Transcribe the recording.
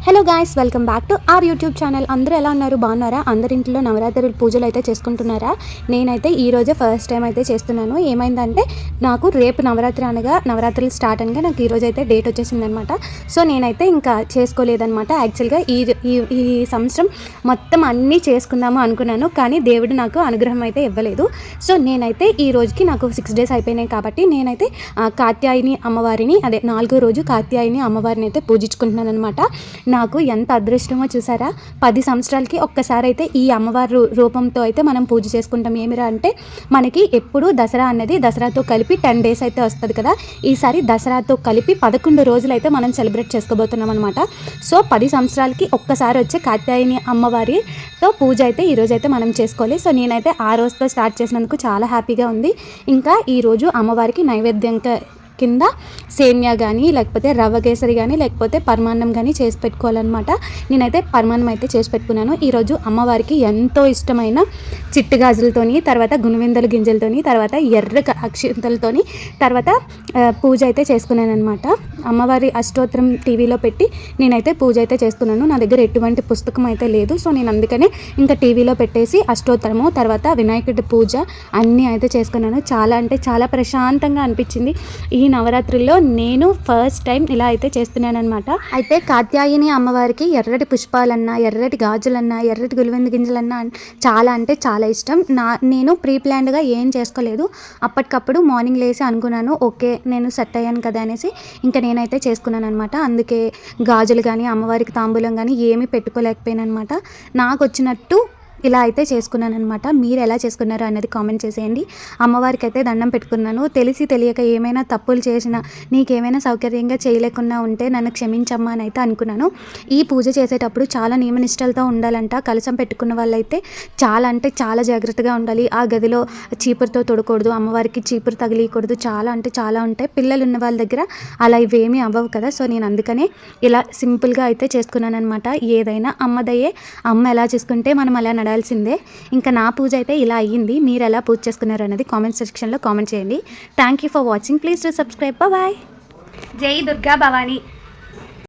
Hello guys welcome back to our YouTube channel అందరూ ఎలా ఉన్నారు? బాగున్నారా? అందరి ఇంట్లో నవరాత్రులు పూజలు అయితే చేసుకుంటున్నారా? నేనైతే ఈ రోజే ఫస్ట్ టైం అయితే చేస్తున్నాను. ఏమైందంటే నాకు రేపు నవరాత్రి అనగా నవరాత్రులు స్టార్ట్ అనగా నాకు ఈరోజు అయితే డేట్ వచ్చేసిందనమాట సో నేనైతే ఇంకా చేసుకోలేదనమాట యాక్చువల్గా ఈ ఈ సంవత్సరం మొత్తం అన్నీ చేసుకుందాము అనుకున్నాను కానీ దేవుడు నాకు అనుగ్రహం అయితే ఇవ్వలేదు. సో నేనైతే ఈ రోజుకి నాకు సిక్స్ డేస్ అయిపోయినాయి కాబట్టి నేనైతే ఆ, కాత్యాయిని అమ్మవారిని అదే నాలుగో రోజు కాత్యాయిని అమ్మవారిని అయితే పూజించుకుంటున్నాను అనమాట నాకు ఎంత అదృష్టమో చూసారా? పది సంవత్సరాలకి ఒక్కసారి అయితే ఈ అమ్మవారి రూ- రూపంతో అయితే మనం పూజ చేసుకుంటాం. ఏమిరా అంటే మనకి ఎప్పుడు దసరా అనేది దసరాతో కలిపి టెన్ డేస్ అయితే వస్తుంది కదా. ఈసారి దసరాతో కలిపి పదకొండు రోజులు అయితే మనం సెలబ్రేట్ చేసుకోబోతున్నాం అనమాట సో పది సంవత్సరాలకి ఒక్కసారి వచ్చే కాత్యాయని అమ్మవారితో పూజ అయితే ఈరోజు అయితే మనం చేసుకోవాలి. సో నేనైతే ఆ రోజుతో స్టార్ట్ చేసినందుకు చాలా హ్యాపీగా ఉంది. ఇంకా ఈరోజు అమ్మవారికి నైవేద్యంగా కింద సేమియా కానీ లేకపోతే రవ్వ కేసరి కానీ లేకపోతే పరమాన్నం కానీ చేసి పెట్టుకోవాలన్నమాట. నేనైతే పరమాన్నం అయితే చేసి పెట్టుకున్నాను. ఈరోజు అమ్మవారికి ఎంతో ఇష్టమైన చిట్టు గాజులతోని తర్వాత గుణవిందల గింజలతోని తర్వాత ఎర్ర అక్షింతలతోని తర్వాత పూజ అయితే చేసుకున్నాను అనమాట అమ్మవారి అష్టోత్తరం టీవీలో పెట్టి నేనైతే పూజ అయితే చేస్తున్నాను నా దగ్గర ఎటువంటి పుస్తకం అయితే లేదు. సో నేను అందుకనే ఇంకా టీవీలో పెట్టేసి అష్టోత్తరము తర్వాత వినాయకుడి పూజ అన్నీ అయితే చేసుకున్నాను. చాలా అంటే చాలా ప్రశాంతంగా అనిపించింది. ఈ నవరాత్రుల్లో నేను ఫస్ట్ టైం ఇలా అయితే చేస్తున్నాను అనమాట అయితే కాత్యాయని అమ్మవారికి ఎర్రటి పుష్పాలన్నా ఎర్రటి గాజులన్నా ఎర్రటి గులివెందు గింజలన్నా చాలా అంటే చాలా చాలా ఇష్టం. నా నేను ప్రీ ప్లాన్డ్గా ఏం చేసుకోలేదు. అప్పటికప్పుడు మార్నింగ్ లేసి అనుకున్నాను ఓకే నేను సెట్ అయ్యాను కదా అనేసి ఇంకా నేనైతే చేసుకున్నాను అనమాట అందుకే గాజులు కానీ అమ్మవారికి తాంబూలం కానీ ఏమీ పెట్టుకోలేకపోయాను అనమాట నాకు వచ్చినట్టు ఇలా అయితే చేసుకున్నాను అనమాట మీరు ఎలా చేసుకున్నారు అన్నది కామెంట్ చేసేయండి. అమ్మవారికి అయితే దండం పెట్టుకున్నాను. తెలిసి తెలియక ఏమైనా తప్పులు చేసినా నీకేమైనా సౌకర్యంగా చేయలేకుండా ఉంటే నన్ను క్షమించమ్మా అని అయితే అనుకున్నాను. ఈ పూజ చేసేటప్పుడు చాలా నియమనిష్టలతో ఉండాలంట. కలసం పెట్టుకున్న వాళ్ళైతే చాలా అంటే చాలా జాగ్రత్తగా ఉండాలి. ఆ గదిలో చీపురుతో తొడకూడదు అమ్మవారికి చీపురు తగిలియకూడదు. చాలా అంటే చాలా ఉంటాయి. పిల్లలు ఉన్న వాళ్ళ దగ్గర అలా ఇవేమీ అవ్వవు కదా. సో నేను అందుకనే ఇలా సింపుల్గా అయితే చేసుకున్నాను అనమాట ఏదైనా అమ్మదయ్యే అమ్మ ఎలా చేసుకుంటే మనం అలా పడాల్సిందే ఇంకా నా పూజ అయితే ఇలా అయ్యింది. మీరు ఎలా పూజ చేసుకున్నారు అనేది కామెంట్ సెక్షన్లో కామెంట్ చేయండి. Thank you for watching please to subscribe bye జై దుర్గా భవానీ.